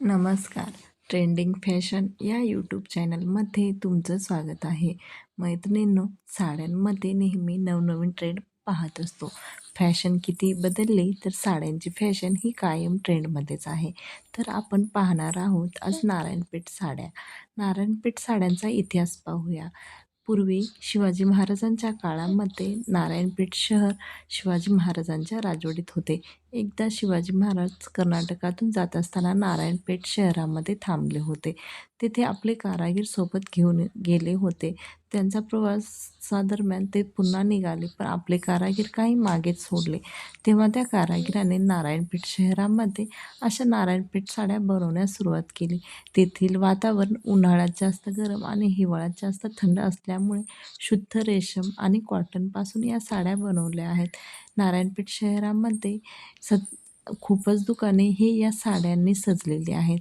नमस्कार. Trending fashion या YouTube चॅनलमध्ये तुमचं स्वागत आहे. मैत्रिणींनो साड्यांमध्ये नेहमी नवनवीन ट्रेंड पाहत असतो. फॅशन किती बदलली तर साड्यांची फॅशन ही कायम ट्रेंडमध्येच आहे. तर आपण पाहणार आहोत आज नारायणपेठ साड्या. नारायणपेठ साड्यांचा इतिहास पाहूया. पूर्वी शिवाजी महाराजांच्या काळामध्ये नारायणपेठ शहर शिवाजी महाराजांच्या राजवटीत होते. एकदा शिवाजी महाराज कर्नाटकातून जात असताना नारायणपेठ शहरामध्ये थांबले होते. तेथे आपले कारागीर सोबत घेऊन गेले होते. त्यांचा प्रवासादरम्यान ते पुन्हा निघाले पण आपले कारागीर काही मागेच सोडले. तेव्हा त्या कारागिराने नारायणपेठ शहरामध्ये अशा नारायणपेठ साड्या बनवण्यास सुरुवात केली. तेथील वातावरण उन्हाळ्यात जास्त गरम आणि हिवाळ्यात जास्त थंड असल्या त्यामुळे शुद्ध रेशम आणि कॉटनपासून या साड्या बनवल्या आहेत. नारायणपेठ शहरामध्ये स खूपच दुकाने ही या साड्यांनी सजलेली आहेत.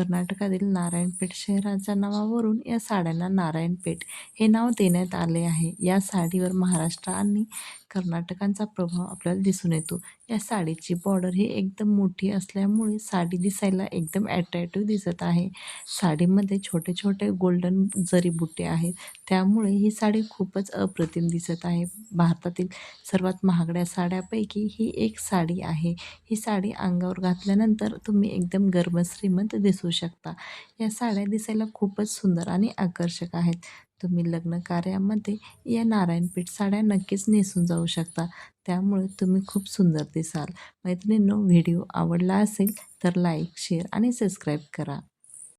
कर्नाटकातील नारायणपेठ शहराच्या नावावरून या साड्यांना नारायणपेठ हे नाव देण्यात आले आहे. या साडीवर महाराष्ट्र आणि कर्नाटकांचा प्रभाव आपल्याला दिसून येतो. या साडीची बॉर्डर ही एकदम मोठी असल्यामुळे साडी दिसायला एकदम ॲट्रॅक्टिव्ह दिसत आहे. साडीमध्ये छोटे छोटे गोल्डन जरी बुटे आहेत त्यामुळे ही साडी खूपच अप्रतिम दिसत आहे. भारतातील सर्वात महागड्या साड्यापैकी ही एक साडी आहे. ही साडी अंगावर घातल्यानंतर तुम्ही एकदम गर्भ श्रीमंत दिसू शकता. या साड्या दिसायला खूपच सुंदर आणि आकर्षक आहेत. तुम्ही लग्न कार्यामध्ये या नारायणपीठ साड्या नक्कीच नेसून जाऊ शकता. त्यामुळे तुम्ही खूप सुंदर दिसाल. मैत्रिणींनो व्हिडिओ आवडला असेल तर लाईक शेअर आणि सबस्क्राईब करा.